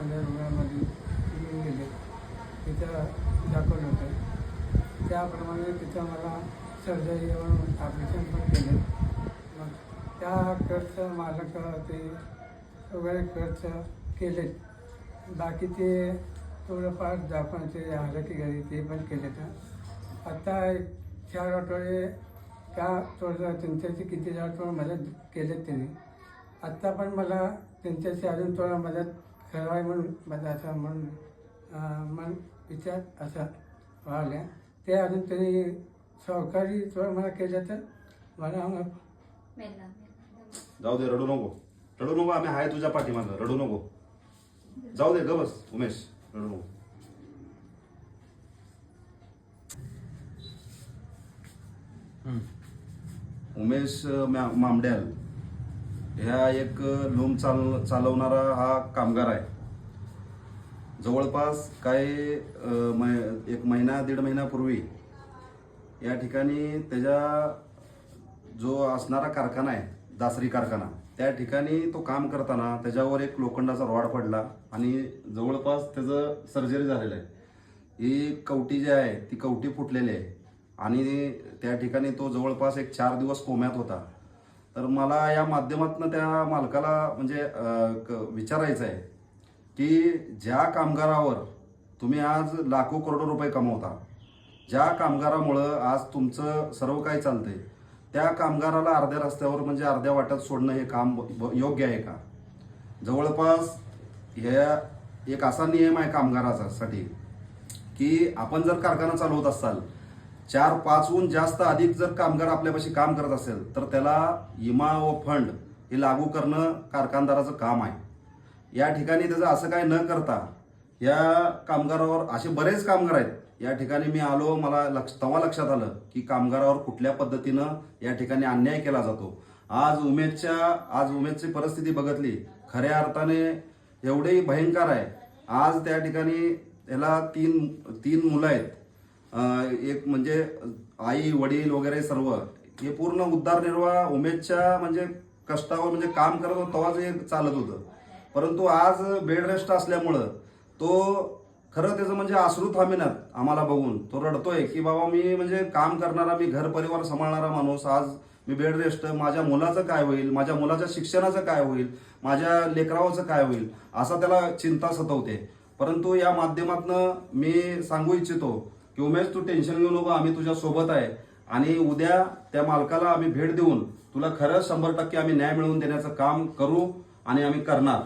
एखाद्या रुग्णामध्ये घेऊन गेले. तिथं दाखवलं होतं. त्याप्रमाणे तिथं मला सर्जरी येऊन ऑपरेशन पण केले. मग त्या खर्च मालक ते वगैरे खर्च केले. बाकीचे थोडंफार जापानचे आलं की घरी ते पण केले तर आत्ता एक चार आठवडे त्या थोडं त्यांच्याशी किती आठवडे मदत केलेत त्यांनी. आत्ता पण मला त्यांच्याशी अजून थोडं मदत करावी म्हणून माझा असं म्हणून मन विचार असा व्हायला ते अजून त्यांनी सहकारी थोडं मला केलं तर मला जाऊ दे रडू नको. रडू नको आम्ही आहे तुझ्या पाठीमागं. रडू नको. जाऊ दे ग बस उमेश. रडू नको. उमेश मा- मामड्याल. ह्या एक लूम चाल चालवणारा हा कामगार आहे. जवळपास काही मै- एक महिना दीड महिन्यापूर्वी या ठिकाणी त्याच्या जो असणारा कारखाना आहे दासरी कारखाना त्या ठिकाणी तो काम करताना त्याच्यावर एक लोखंडाचा रॉड पडला आणि जवळपास त्याचं सर्जरी झालेलं आहे. ही कवटी जी आहे ती कवटी फुटलेली आहे आणि त्या ठिकाणी तो जवळपास एक चार दिवस कोम्यात होता. तर मला या माध्यमातून त्या मालकाला म्हणजे क- विचारायचं आहे की ज्या कामगारावर तुम्ही आज लाखो करोडो रुपये कमवता ज्या कामगारामुळं आज तुमचं सर्व काही चालतंय त्या कामगाराला अर्ध्या रस्त्यावर म्हणजे अर्ध्या वाट्यात सोडणं हे काम योग्य आहे का? जवळपास ह्या एक असा नियम आहे कामगारासाठी की आपण जर कारखाना चालवत असाल चार पाचहून जास्त अधिक जर कामगार आपल्यापाशी काम करत असेल तर त्याला इमा व फंड हे लागू करणं कारखानदाराचं काम आहे. या ठिकाणी त्याचं असं काय न करता या कामगारावर असे बरेच कामगार आहेत. या ठिकाणी मी आलो मला लक्ष तेव्हा लक्षात आलं की कामगारावर कुठल्या पद्धतीनं या ठिकाणी अन्याय केला जातो. आज उमेदच्या आज उमेदची परिस्थिती बघितली खऱ्या अर्थाने एवढेही भयंकर आहे. आज त्या ठिकाणी त्याला तीन तीन मुलं आहेत. एक म्हणजे आई वडील वगैरे सर्व हे पूर्ण उद्धारनिर्वाह उमेदच्या म्हणजे कष्टावर म्हणजे काम करत होतं तेव्हाच हे चालत होतं. परंतु आज बेड रेस्ट असल्यामुळं तो खरं त्याचं म्हणजे आश्रू थांबेनात आम्हाला बघून तो रडतोय की बाबा मी म्हणजे काम करणारा मी घर परिवार सांभाळणारा माणूस आज मी बेड रेस्ट माझ्या मुलाचं काय होईल माझ्या मुलाच्या शिक्षणाचं काय होईल माझ्या लेकरावाचं काय होईल असा त्याला चिंता सतवते. परंतु या माध्यमातनं मी सांगू इच्छितो की उमेश तू टेन्शन घेऊ नको आम्ही तुझ्या सोबत आहे. आणि उद्या त्या मालकाला आम्ही भेट देऊन तुला खरंच शंभर टक्के आम्ही न्याय मिळवून देण्याचं काम करू आणि आम्ही करणार.